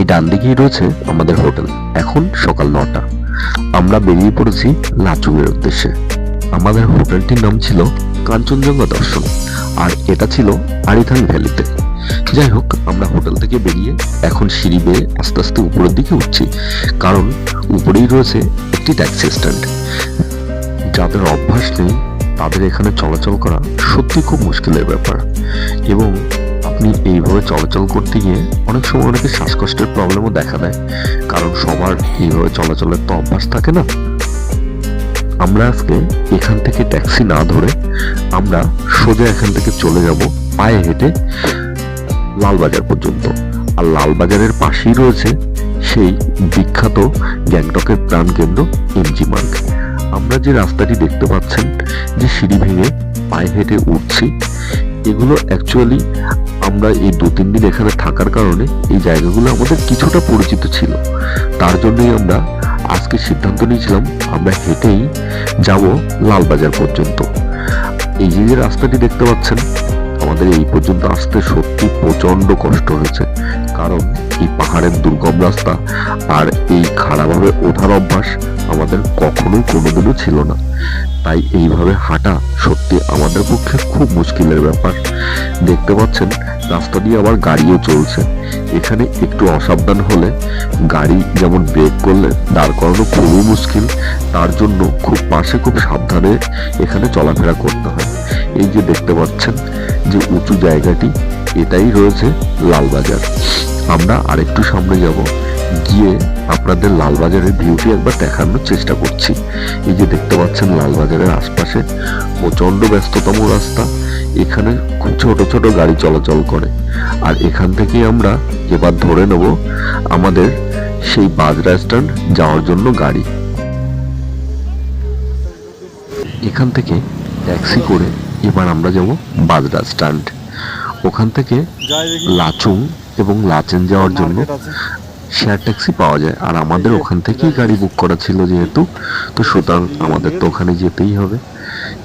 এই ডান দিকেই রয়েছে আমাদের হোটেল। এখন সকাল নটা। আমরা বেরিয়ে পড়েছি লাচুংয়ের উদ্দেশ্যে। আমাদের হোটেলটির নাম ছিল কাঞ্চনজঙ্ঘা দর্শন, আর এটা ছিল আরিথাং ভ্যালিতে। যাই হোক, আমরা হোটেল থেকে বেরিয়ে এখন সিঁড়ি বেয়ে আস্তে আস্তে উপরের দিকে উঠছি, কারণ উপরেই রয়েছে একটি ট্যাক্সি স্ট্যান্ড। যাদের অভ্যাস নেই, তাদের এখানে চলাচল করা সত্যি খুব মুশকিলের ব্যাপার। এবং আপনি এইভাবে চলাচল করতে গিয়ে অনেক সময় অনেকে শ্বাসকষ্টের প্রবলেমও দেখা দেয়। কারণ সবার এইভাবে চলাচলের তো অভ্যাস থাকে না। আমরা আজকে এখান থেকে ট্যাক্সি না ধরে আমরা সোজা এখান থেকে চলে যাব পায়ে হেঁটে লালবাজার পর্যন্ত। আর লালবাজারের পাশেই রয়েছে সেই বিখ্যাত গ্যাংটকের প্রাণকেন্দ্র এমজি মার্গ। আমরা যে রাস্তাটি দেখতে পাচ্ছেন, যে সিঁড়ি ভেঙে পায়ে হেঁটে উঠছি এগুলো অ্যাকচুয়ালি আমরা এই দু, তিন দিন এখানে থাকার কারণে এই জায়গাগুলো আমাদের কিছুটা পরিচিত ছিল। তার জন্যই আমরা আজকে সিদ্ধান্ত নিয়েছিলাম, আমরা হেঁটেই যাব লালবাজার পর্যন্ত। এই যে রাস্তাটি দেখতে পাচ্ছেন আমাদের এই পর্যন্ত আসতে সত্যি প্রচণ্ড কষ্ট হয়েছে। কারণ এই পাহাড়ের দুর্গম রাস্তা আর এই খারাপভাবে ওঠার অভ্যাস আমাদের কখনোই কোনোদিনও ছিল না। তাই এইভাবে হাঁটা সত্যি আমাদের পক্ষে খুব মুশকিলের ব্যাপার। দেখতে পাচ্ছেন রাস্তা দিয়ে আবার গাড়িও চলছে। এখানে একটু অসাবধান হলে গাড়ি যেমন ব্রেক করলে দাঁড় করানো খুবই মুশকিল, তার জন্য খুব পাশে খুব সাবধানে এখানে চলাফেরা করতে হয়। এই যে দেখতে পাচ্ছেন যে উঁচু জায়গাটি, এটাই রয়েছে লালবাজার। আমরা আরেকটু সামনে যাব। গিয়ে আপনাদের লালবাজারের ভিউটি একবার দেখানোর চেষ্টা করছি। এই যে দেখতে পাচ্ছেন লালবাজারের আশপাশে প্রচণ্ড ব্যস্ততম রাস্তা। এখানে খুব ছোট ছোট গাড়ি চলাচল করে। আর এখান থেকেই আমরা এবার ধরে নেব আমাদের সেই বাজরা স্ট্যান্ড যাওয়ার জন্য গাড়ি। এখান থেকে ট্যাক্সি করে এবার আমরা যাব বাজরা স্ট্যান্ড। ওখান থেকে লাচুং এবং লাচেন যাওয়ার জন্য শেয়ার ট্যাক্সি পাওয়া যায়। আর আমাদের ওখান থেকেই গাড়ি বুক করা ছিল যেহেতু, তো সুতরাং আমাদের তো ওখানে যেতেই হবে।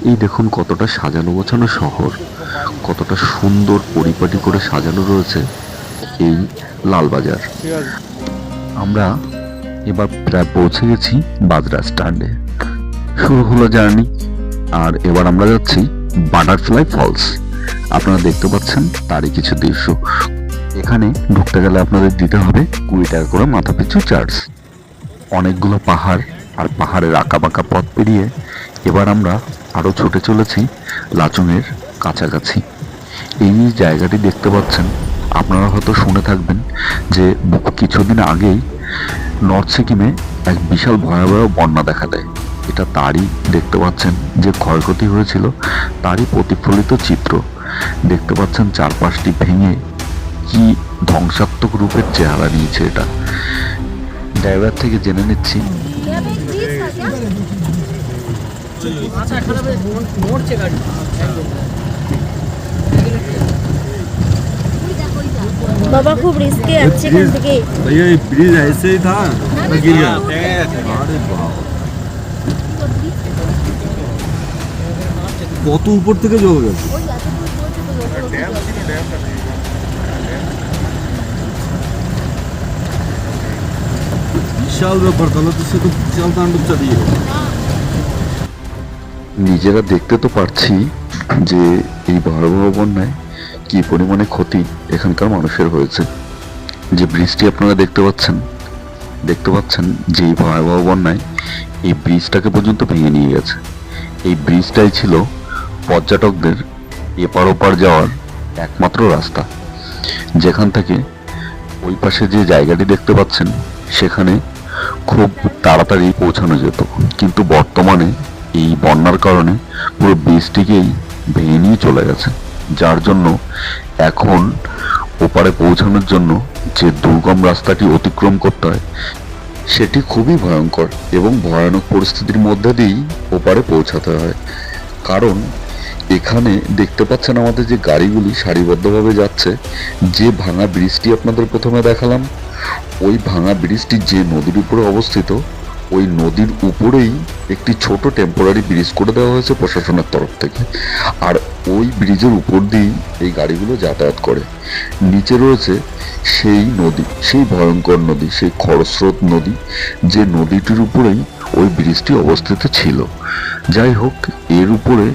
এই দেখুন কতটা সাজানো গোছানো শহর, কতটা সুন্দর পরিপাটি করে সাজানো রয়েছে এই লালবাজার। আমরা এবার প্রায় পৌঁছে গেছি বাজরা স্ট্যান্ডে। শুরু হলো জার্নি, আর এবার আমরা যাচ্ছি বাটারফ্লাই ফলস। আপনারা দেখতে পাচ্ছেন তারই কিছু দৃশ্য। এখানে ঢুকতে গেলে আপনাদের দিতে হবে কুড়ি টাকা করে মাথা পিছু চার্জ অনেকগুলো পাহাড় আর পাহাড়ের আঁকা বাঁকা পথ পেরিয়ে এবার আমরা আরও ছুটে চলেছি লাচুংয়ের কাছাকাছি। এই জায়গাটি দেখতে পাচ্ছেন, আপনারা হয়তো শুনে থাকবেন যে কিছুদিন আগেই নর্থ সিকিমে এক বিশাল ভয়াবহ বন্যা দেখা দেয়। এটা তারই দেখতে পাচ্ছেন যে ক্ষয়ক্ষতি হয়েছিল, তারই প্রতিফলিত চিত্র। দেখতে পাচ্ছেন চারপাশটি ভেঙে কি ধ্বংসাত্মক রূপের চেহারা নিয়েছে এটা ড্রাইভার থেকে জেনে নিচ্ছি क्या भाई बीस का क्या মাথা খারাপ হয়ে মোড়- নড়ছে গাড়ি বাবা খুব রিস্কে আছে এখান থেকে भैया ये ब्रिज ऐसे ही था तो गिर गया अरे बाप কত উপর থেকে জল গেছে বিশাল ব্যাপার, তাহলে তো সে তো বিশাল তাণ্ডব চালিয়ে নিজেরা দেখতে তো পারছি যে এই ভয়াবহ বন্যায় কি পরিমাণে ক্ষতি এখানকার মানুষের হয়েছে। যে ব্রিজটি আপনারা দেখতে পাচ্ছেন দেখতে পাচ্ছেন যে এই ভয়াবহ বন্যায় এই ব্রিজটাকে পর্যন্ত ভেঙে নিয়ে গেছে। এই ব্রিজটাই ছিল পর্যটকদের এপার ওপার যাওয়ার একমাত্র রাস্তা। যেখান থেকে ওই পাশে যে জায়গাটি দেখতে পাচ্ছেন, সেখানে খুব তাড়াতাড়ি পৌঁছানো যেত। কিন্তু বর্তমানে এই বন্যার কারণে পুরো ব্রিজটিকেই ভেঙে নিয়ে চলে গেছে। যার জন্য এখন ওপারে পৌঁছানোর জন্য যে দুর্গম রাস্তাটি অতিক্রম করতে হয়, সেটি খুবই ভয়ঙ্কর এবং ভয়ানক পরিস্থিতির মধ্যে দিয়েই ওপারে পৌঁছাতে হয়। কারণ এখানে দেখতে পাচ্ছেন আমাদের যে গাড়িগুলি সারিবদ্ধভাবে যাচ্ছে, যে ভাঙা ব্রিজটি আপনাদের প্রথমে দেখালাম ওই ভাঙা ব্রিজটি যে নদীর উপরে অবস্থিত, ওই নদীর উপরেই একটি ছোট টেম্পোরারি ব্রিজ করে দেওয়া হয়েছে প্রশাসনের তরফ থেকে। আর ওই ব্রিজের উপর দিয়েই এই গাড়িগুলো যাতায়াত করে। নিচে রয়েছে সেই নদী, সেই ভয়ঙ্কর নদী, সেই খরস্রোত নদী, যে নদীটির উপরেই ওই ব্রিজটি অবস্থিত ছিল। যাই হোক, এর উপরে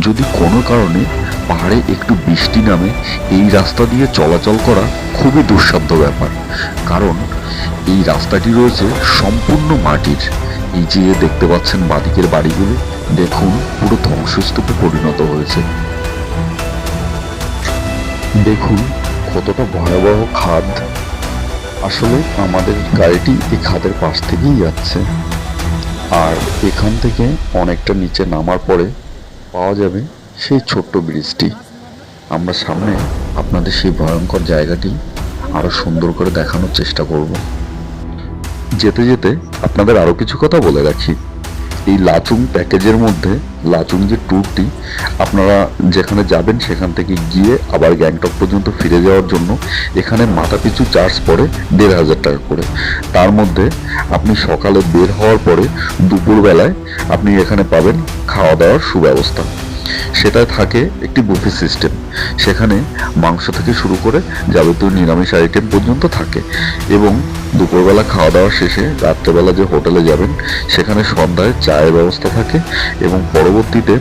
যদি কোনো কারণে পাহাড়ে একটু বৃষ্টি নামে এই রাস্তা দিয়ে চলাচল করা খুবই দুঃসাধ্য ব্যাপার। কারণ এই রাস্তাটি রয়েছে সম্পূর্ণ মাটির। এই যে দেখতে পাচ্ছেন বাদিকের বাড়িগুলো, দেখুন পুরো ধ্বংসস্তূপে পরিণত হয়েছে। দেখুন কতটা ভয়াবহ খাদ। আসলে আমাদের গাড়িটি এই খাদের পাশ থেকেই যাচ্ছে। আর এখান থেকে অনেকটা নিচে নামার পরে পাওয়া যাবে সেই ছোট্ট ব্রিজটি। আমরা সামনে আপনাদের সেই ভয়ঙ্কর জায়গাটি আরও সুন্দর করে দেখানোর চেষ্টা করব। যেতে যেতে আপনাদের আরও কিছু কথা বলে রাখি। এই লাচুং প্যাকেজের মধ্যে, লাচুং যে ট্যুরটি, আপনারা যেখানে যাবেন সেখান থেকে গিয়ে আবার গ্যাংটক পর্যন্ত ফিরে যাওয়ার জন্য এখানে মাথাপিছু চার্জ পড়ে দেড় হাজার টাকা করে। তার মধ্যে আপনি সকালে বের হওয়ার পরে দুপুরবেলায় আপনি এখানে পাবেন খাওয়া দাওয়ার সুব্যবস্থা। সেটায় থাকে একটি বুফে সিস্টেম। সেখানে মাংস থেকে শুরু করে যাবতীয় নিরামিষ আইটেম পর্যন্ত থাকে এবং দুপুরবেলা খাওয়া দাওয়া শেষে রাত্রেবেলা যে হোটেলে যাবেন, সেখানে সন্ধ্যায় চায়ের ব্যবস্থা থাকে এবং পরবর্তীতে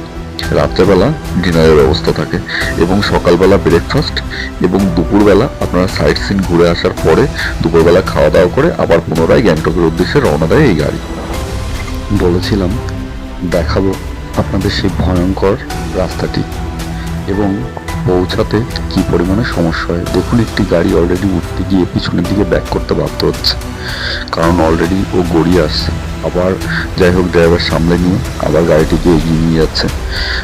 রাত্রেবেলা ডিনারের ব্যবস্থা থাকে এবং সকালবেলা ব্রেকফাস্ট এবং দুপুরবেলা আপনারা সাইট সিন ঘুরে আসার পরে দুপুরবেলা খাওয়া দাওয়া করে আবার পুনরায় গ্যাংটকের উদ্দেশ্যে রওনা দেয় এই গাড়ি। বলেছিলাম, দেখাবো। আপনাদের সেই ভয়ঙ্কর রাস্তাটি এবং পৌঁছাতে কি পরিমাণে সমস্যা হয়? দেখুন, একটি গাড়ি অলরেডি উঠতে গিয়ে পিছনের দিকে ব্যাক করতে বাধ্য হচ্ছে। কারণ অলরেডি ও গড়িয়ে আসছে। আবার যাই হোক ড্রাইভার সামলে নিয়ে আবার গাড়িটিকে এগিয়ে নিয়ে যাচ্ছে।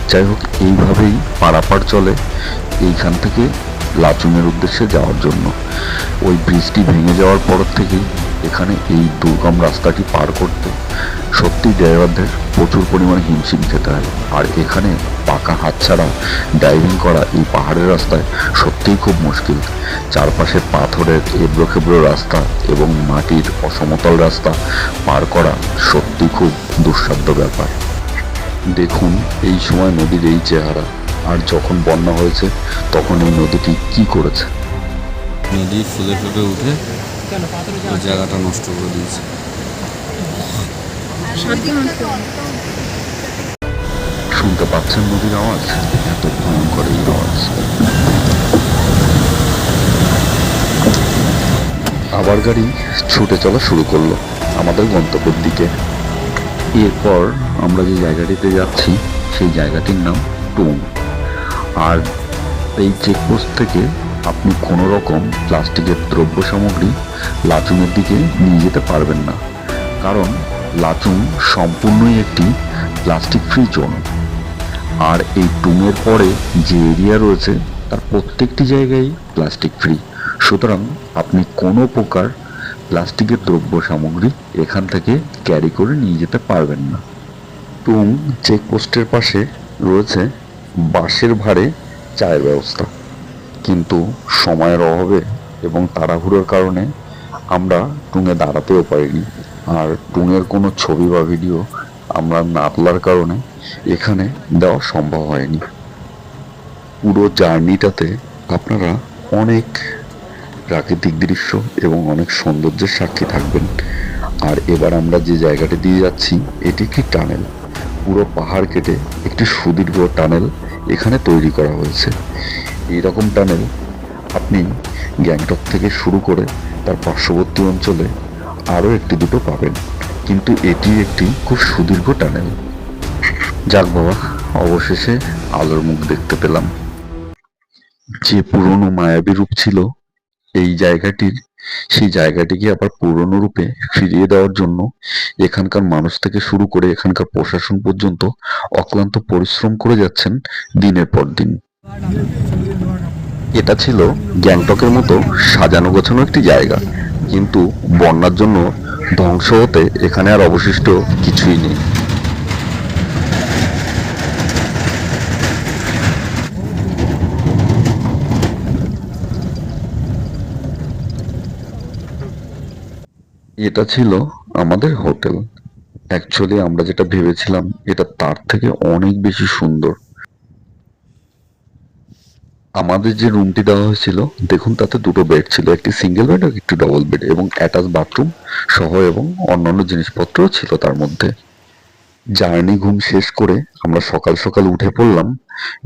যাই হোক, এইভাবেই পারাপার চলে। এইখান থেকে লাচুংয়ের উদ্দেশ্যে যাওয়ার জন্য। ওই ব্রিজটি ভেঙে যাওয়ার পর থেকেই এখানে এই দুর্গম রাস্তাটি পার করতে সত্যি ড্রাইভারদের প্রচুর পরিমাণে হিমশিম খেতে হয়। আর এখানে পাকা হাত ছাড়া ড্রাইভিং করা এই পাহাড়ের রাস্তায় সত্যিই খুব মুশকিল। চারপাশে পাথরের এবড়ো খেবড়ো রাস্তা এবং মাটির অসমতল রাস্তা পার করা সত্যি খুব দুঃসাধ্য ব্যাপার। দেখুন, এই সময় নদীর এই চেহারা। আর যখন বন্যা হয়েছে তখন এই নদীটি কি করেছে? নদী ফুলে ফুলে উঠে ওই জায়গাটা নষ্ট করে দিয়েছে। শুনতে পাচ্ছেন নদীর আওয়াজ? এত ভয়ঙ্কর এই আওয়াজ। আবার গাড়ি ছুটে চলা শুরু করল আমাদের গন্তব্যের দিকে। এরপর আমরা যে জায়গাটিতে যাচ্ছি সেই জায়গাটির নাম টুং আর এই চেকপোস্ট থেকে আপনি কোনো রকম প্লাস্টিকের দ্রব্য সামগ্রী লাচুংয়ের দিকে নিয়ে যেতে পারবেন না। কারণ লাচুং সম্পূর্ণই একটি প্লাস্টিক ফ্রি জোন আর এই টুমের পরে যে এরিয়া রয়েছে, তার প্রত্যেকটি জায়গায় প্লাস্টিক ফ্রি সুতরাং আপনি কোনো প্রকার প্লাস্টিকের দ্রব্য সামগ্রী এখান থেকে ক্যারি করে নিয়ে যেতে পারবেন না। টুং চেকপোস্টের পাশে রয়েছে বাঁশের ভারে চায়ের ব্যবস্থা। কিন্তু সময়ের অভাবে এবং তাড়াহুড়োর কারণে আমরা টুঙে দাঁড়াতেও পারিনি। আর টুঙের কোনো ছবি বা ভিডিও আমরা না তোলার কারণে এখানে দেওয়া সম্ভব হয়নি। পুরো জার্নিটাতে আপনারা অনেক প্রাকৃতিক দৃশ্য এবং অনেক সৌন্দর্যের সাক্ষী থাকবেন। আর এবার আমরা যে জায়গাটি দিয়ে যাচ্ছি, এটি একটি টানেল? পুরো পাহাড় কেটে একটি সুদীর্ঘ টানেল এখানে তৈরি করা হয়েছে। এইরকম টানেল আপনি গ্যাংটক থেকে শুরু করে তার পার্শ্ববর্তী অঞ্চলে আরও একটি দুটো পাবেন। কিন্তু এটি একটি খুব সুদীর্ঘ টানেল। যাক বাবা, অবশেষে আলোর মুখ দেখতে পেলাম। যে পুরনো মায়াবী রূপ ছিল এই জায়গাটির সেই জায়গাটিকে আবার পুরনো রূপে ফিরিয়ে দেওয়ার জন্য এখানকার মানুষ থেকে শুরু করে এখানকার প্রশাসন পর্যন্ত অক্লান্ত পরিশ্রম করে যাচ্ছেন দিনের পর দিন। এটা ছিল গ্যাংটকের মতো সাজানো গোছানো একটি জায়গা, কিন্তু বন্যার জন্য ধ্বংস হতে এখানে আর অবশিষ্ট কিছুই নেই। এটা ছিল আমাদের হোটেল। অ্যাকচুয়ালি আমরা যেটা ভেবেছিলাম, এটা তার থেকে অনেক বেশি সুন্দর। আমাদের যে রুমটি দেওয়া হয়েছিল, দেখুন তাতে দুটো বেড ছিল, একটি সিঙ্গেল বেড আর একটি ডবল বেড এবং অ্যাটাচ বাথরুম সহ এবং অন্যান্য জিনিসপত্রও ছিল তার মধ্যে। জার্নি ঘুম শেষ করে আমরা সকাল সকাল উঠে পড়লাম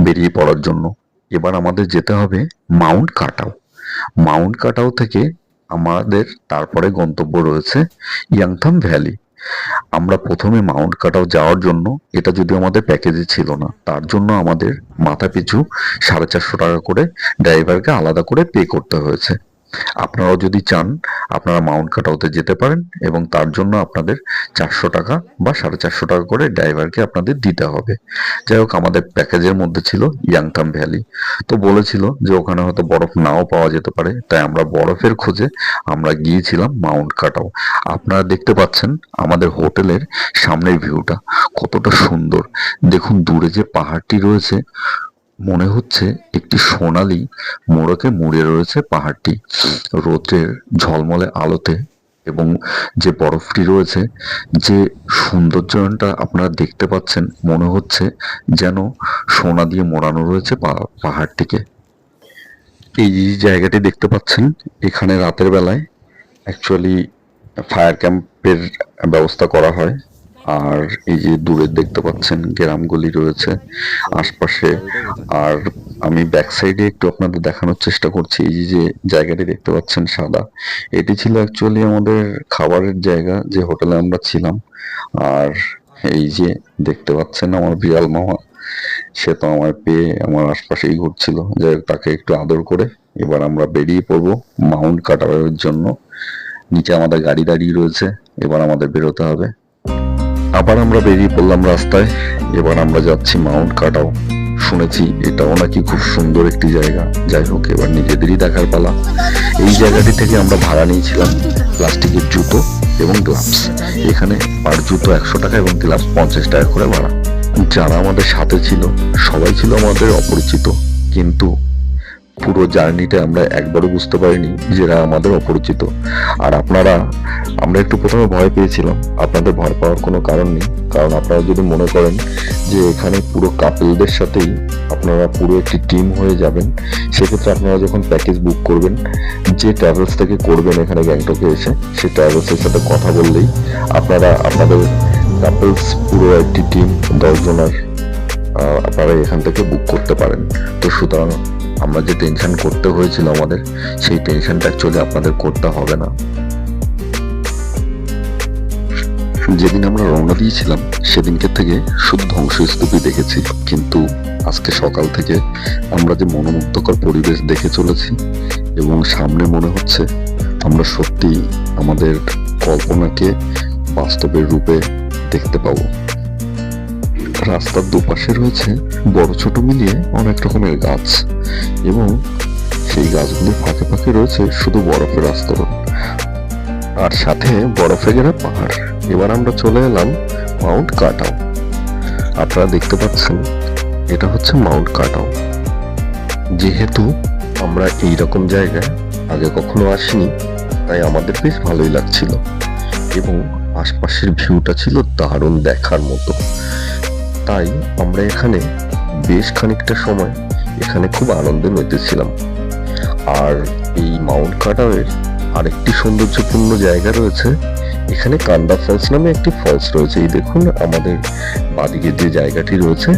বেরিয়ে পড়ার জন্য। এবার আমাদের যেতে হবে মাউন্ট কাটাও মাউন্ট কাটাও থেকে আমাদের তারপরে গন্তব্য রয়েছে ইয়াংথাম ভ্যালি। আমরা প্রথমে মাউন্ট কাটাও যাওয়ার জন্য, এটা যদি আমাদের প্যাকেজে ছিল না, তার জন্য আমাদের মাথা পিছু সাড়ে চারশো টাকা করে ড্রাইভারকে আলাদা করে পে করতে হয়েছে। আপনারাও যদি চান, আপনারা মাউন্ট কাটাওতে যেতে পারেন এবং তার জন্য আপনাদের চারশো টাকা বা সাড়ে চারশো টাকা করে ড্রাইভারকে আপনাদের দিতে হবে। যাই হোক, আমাদের প্যাকেজের মধ্যে ছিল ইয়াংথাম ভ্যালি তো বলেছিল যে ওখানে হয়তো বরফ নাও পাওয়া যেতে পারে। তাই আমরা বরফের খোঁজে আমরা গিয়েছিলাম মাউন্ট কাটাও আপনারা দেখতে পাচ্ছেন আমাদের হোটেলের সামনের ভিউটা কতটা সুন্দর। দেখুন, দূরে যে পাহাড়টি রয়েছে মনে হচ্ছে একটি সোনালী মোড়কে মুড়ে রয়েছে পাহাড়টি। রোদের ঝলমলে আলোতে এবং যে বরফটি রয়েছে, যে সৌন্দর্যটা আপনারা দেখতে পাচ্ছেন, মনে হচ্ছে যেন সোনা দিয়ে মোড়ানো রয়েছে পাহাড়টিকে। এই যে জায়গাটি দেখতে পাচ্ছেন, এখানে রাতের বেলায় অ্যাকচুয়ালি ফায়ার ক্যাম্পের ব্যবস্থা করা হয়। আর এই যে দূরে দেখতে পাচ্ছেন গ্রামগুলি রয়েছে আশপাশে। আর আমি ব্যাক সাইডে একটু আপনাদের দেখানোর চেষ্টা করছি, এই যে জায়গাটি দেখতে পাচ্ছেন সাদা। এটি ছিল অ্যাকচুয়ালি আমাদের খাবারের জায়গা, যে হোটেলে আমরা ছিলাম। আর এই যে দেখতে পাচ্ছেন আমার বিড়াল মামা, সে তো আমার পেয়ে আমার আশপাশেই ঘুরছিল। যে তাকে একটু আদর করে এবার আমরা বেরিয়ে পড়ব মাউন্ট কাটারের জন্য। নিচে আমাদের গাড়ি দাঁড়িয়ে রয়েছে, এবার আমাদের বেরোতে হবে। আবার আমরা বেরিয়ে পড়লাম রাস্তায়। এবার আমরা যাচ্ছি মাউন্ট কাটাও। শুনেছি, এটাও নাকি খুব সুন্দর একটি জায়গা। যাই হোক, এবার নিজেদেরই দেখার পালা। এই জায়গাটি থেকে আমরা ভাড়া নিয়েছিলাম প্লাস্টিকের জুতো এবং গ্লাভস। এখানে পার জুতো একশো টাকা এবং গ্লাভস পঞ্চাশ টাকা করে ভাড়া। যারা আমাদের সাথে ছিল, সবাই ছিল আমাদের অপরিচিত। কিন্তু পুরো জার্নিটা আমরা একবারও বুঝতে পারিনি যে এরা আমাদের অপরিচিত। আর আপনারা আমরা একটু প্রথমে ভয় পেয়েছিলাম। আপনাদের ভয় পাওয়ার কোনো কারণ নেই। কারণ আপনারা যদি মনে করেন যে এখানে পুরো কাপলদের সাথেই আপনারা পুরো একটি টিম হয়ে যাবেন সেক্ষেত্রে আপনারা যখন প্যাকেজ বুক করবেন যে ট্রাভেলস থেকে করবেন এখানে গ্যাংটকে এসে সেই ট্রাভেলসের সাথে কথা বললেই আপনারা আপনাদের কাপলস পুরো একটি টিম দশ জনের আহ, আপনারা এখান থেকে বুক করতে পারেন। তো সুতরাং আমরা যে টেনশন করতে হয়েছিল আমাদের, সেই টেনশনটা অ্যাকচুয়ালি আপনাদের করতে হবে না। যেদিন আমরা রওনা দিয়েছিলাম, সেদিনকে থেকে শুধু ধ্বংসস্তূপই দেখেছি। কিন্তু আজকে সকাল থেকে আমরা যে মনোমুগ্ধকর পরিবেশ দেখে চলেছি, এবং সামনে মনে হচ্ছে আমরা সত্যি আমাদের কল্পনাকে বাস্তবের রূপে দেখতে পাবো। রাস্তার দুপাশে রয়েছে বড় ছোট মিলিয়ে অনেক রকমের গাছ এবং সেই গাছগুলির ফাঁকে ফাঁকে রয়েছে শুধু বরফের আস্তরণ। আর সাথে বরফে ঘেরা পাহাড়। এবার আমরা চলে এলাম মাউন্ট কাটাও। আপনারা দেখতে পাচ্ছেন, এটা হচ্ছে মাউন্ট কাটাও। যেহেতু আমরা এই রকম জায়গায় আগে কখনো আসিনি, তাই আমাদের বেশ ভালোই লাগছিল। এবং আশপাশের ভিউটা ছিল দারুণ দেখার মতো। তাই আমরা এখানে বেশ খানিকটা সময় এখানে খুব আনন্দে মেতেছিলাম আর এই মাউন্ট কাটাওয়ের আরেকটি সৌন্দর্যপূর্ণ জায়গা রয়েছে, এখানে কান্দা ফলস নামে একটি ফলস রয়েছে। এই দেখুন, আমাদের বাদিকে যে জায়গাটি রয়েছে,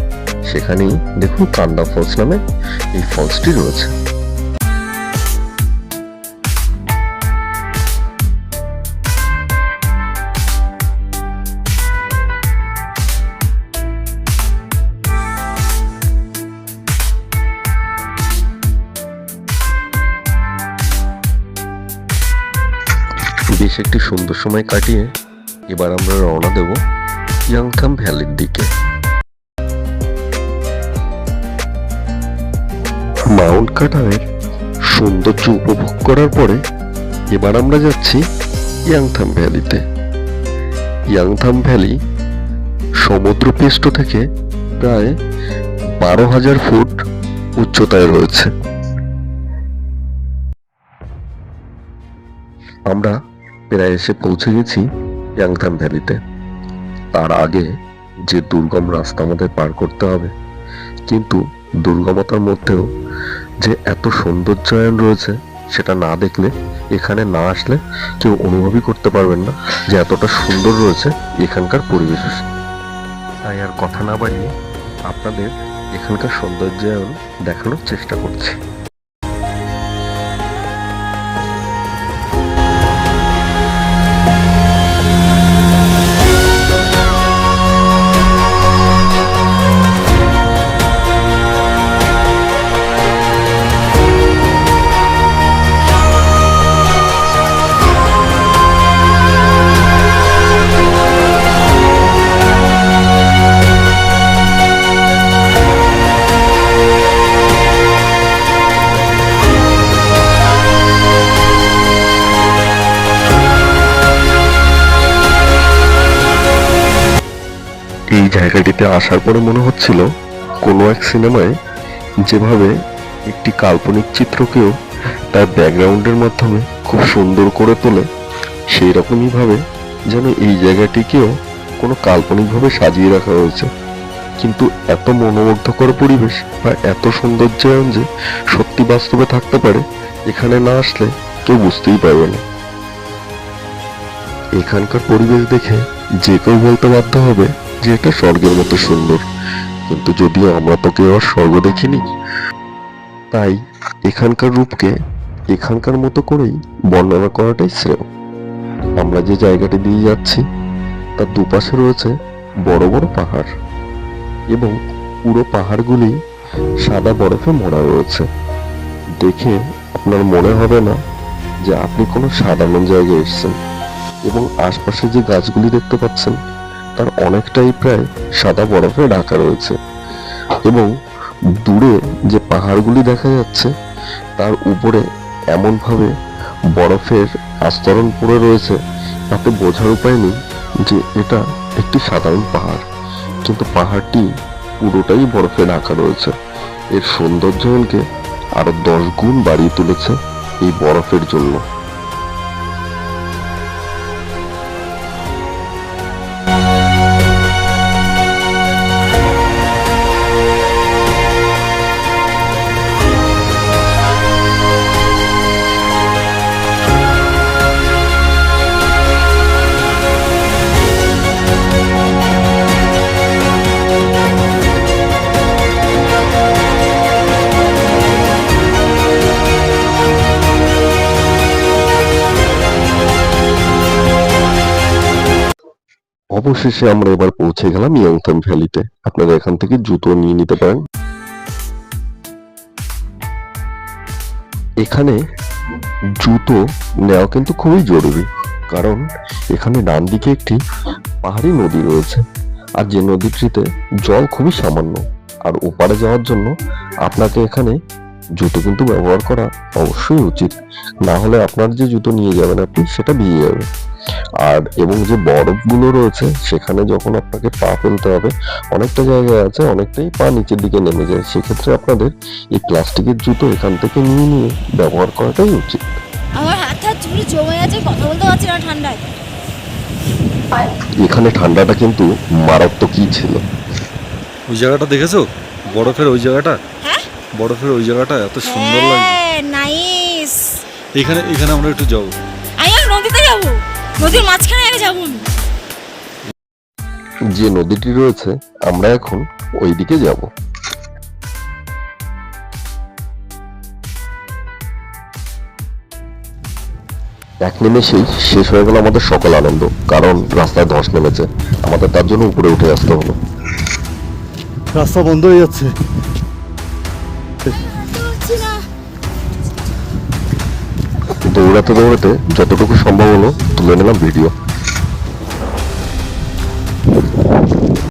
সেখানেই দেখুন কান্দা ফলস নামে এই ফলসটি রয়েছে। একটি সুন্দর সময় কাটিয়ে এবার আমরা রওনা দেব ইয়াংথাম ভ্যালির দিকে। মাউন্ট কাটারের সৌন্দর্য উপভোগ করার পরে এবার আমরা যাচ্ছি ইয়াংথাম ভ্যালিতে। ইয়াংথাম ভ্যালি সমুদ্রপৃষ্ঠ থেকে প্রায় বারো হাজার ফুট উচ্চতায় রয়েছে। আমরা প্রায় এসে পৌঁছে গেছি ইয়াংথাম ভ্যালিতে তার আগে যে দুর্গম রাস্তা আমাদের পার করতে হবে, কিন্তু দুর্গমতার মধ্যেও যে এত সৌন্দর্যায়ন রয়েছে, সেটা না দেখলে, এখানে না আসলে কেউ অনুভবই করতে পারবেন না যে এতটা সুন্দর রয়েছে এখানকার পরিবেশ। তাই আর কথা না বাড়িয়ে আপনাদের এখানকার সৌন্দর্যায়ন দেখানোর চেষ্টা করছি। এই জায়গাটিতে আসার পরে মনে হচ্ছিল কোনো এক সিনেমায় যেভাবে একটি কাল্পনিক চিত্রকেও তার ব্যাকগ্রাউন্ডের মাধ্যমে খুব সুন্দর করে তোলে, সেই রকমই ভাবে যেন এই জায়গাটিকেও কোনো কাল্পনিকভাবে সাজিয়ে রাখা হয়েছে। কিন্তু এত মনোমুগ্ধকর পরিবেশ বা এত সৌন্দর্যায়ন যে সত্যি বাস্তবে থাকতে পারে, এখানে না আসলে কেউ বুঝতেই পারবে না। এখানকার পরিবেশ দেখে যে কেউ বলতে বাধ্য হবে যে এটা স্বর্গের মতো সুন্দর। কিন্তু যদিও আমরা তো কেউ আর স্বর্গ দেখিনি, তাই এখানকার রূপকে এখানকার মতো করেই বর্ণনা করাটাই শ্রেয়। আমরা যে জায়গাটি দিয়ে যাচ্ছি, তার দুপাশে রয়েছে বড় বড় পাহাড় এবং পুরো পাহাড়গুলি সাদা বরফে মোড়া রয়েছে। দেখে আপনার মনে হবে না যে আপনি কোনো সাধারণ জায়গায় এসেছেন এবং আশপাশে যে গাছগুলি দেখতে পাচ্ছেন তার অনেকটাই প্রায় সাদা বরফে ঢাকা রয়েছে। এবং দূরে যে পাহাড়গুলি দেখা যাচ্ছে, তার উপরে এমনভাবে বরফের আস্তরণ পড়ে রয়েছে, তাতে বোঝার উপায় নেই যে এটা একটি সাধারণ পাহাড়। কিন্তু পাহাড়টি পুরোটাই বরফে ঢাকা রয়েছে। এর সৌন্দর্যকে আরও দশ গুণ বাড়িয়ে তুলেছে এই বরফের জন্য। অবশেষে আমরা এবার পৌঁছে গেলাম ইয়ংথাম ভ্যালিতে আপনারা এখান থেকে জুতো নিয়ে নিতে পারেন। এখানে জুতো নেওয়া কিন্তু খুবই জরুরি, কারণ এখানে ডান দিকে একটি পাহাড়ি নদী রয়েছে, আর যে নদীটিতে জল খুবই সামান্য, আর ওপারে যাওয়ার জন্য আপনাকে এখানে জুতো কিন্তু ব্যবহার করা অবশ্যই উচিত। না হলে আপনার যে জুতো নিয়ে যাবেন আপনি সেটা ভিজে যাবে। আর এবং যে বরফগুলো রয়েছে সেখানে যখন আপনাকে পা ফেলতে হবে অনেকটা জায়গায় আছে অনেকটাই পা নিচের দিকে নেমে যায়। সেক্ষেত্রে আপনাদের এই প্লাস্টিকের জুতো এখান থেকে নিয়ে নিয়ে ব্যবহার করাটাই উচিত। আমার হাত হাত পুরো জমে আছে কথা বলতে পারছি না ঠান্ডায়। এখানে ঠান্ডাটা কিন্তু মারাত্মকই ছিল। ওই জায়গাটা দেখেছ? বরফের ওই জায়গাটা? হ্যাঁ? বরফের ওই জায়গাটা এত সুন্দর লাগছে। হ্যাঁ নাইস এখানে এখানে আমরা একটু যাব। আমি আর নদীতে যাব। নদীর মাঝখানে আগে যাব যে নদীটি রয়েছে আমরা এখন ওইদিকে যাব। এক নিমেষেই শেষ হয়ে গেল আমাদের সকল আনন্দ কারণ রাস্তায় ধস নেমেছে। আমাদের তার জন্য উপরে উঠে আসতে হলো। রাস্তা বন্ধ হয়ে যাচ্ছে। দৌড়াতে দৌড়াতে যতটুকু সম্ভব হলো তুলে নিলাম ভিডিও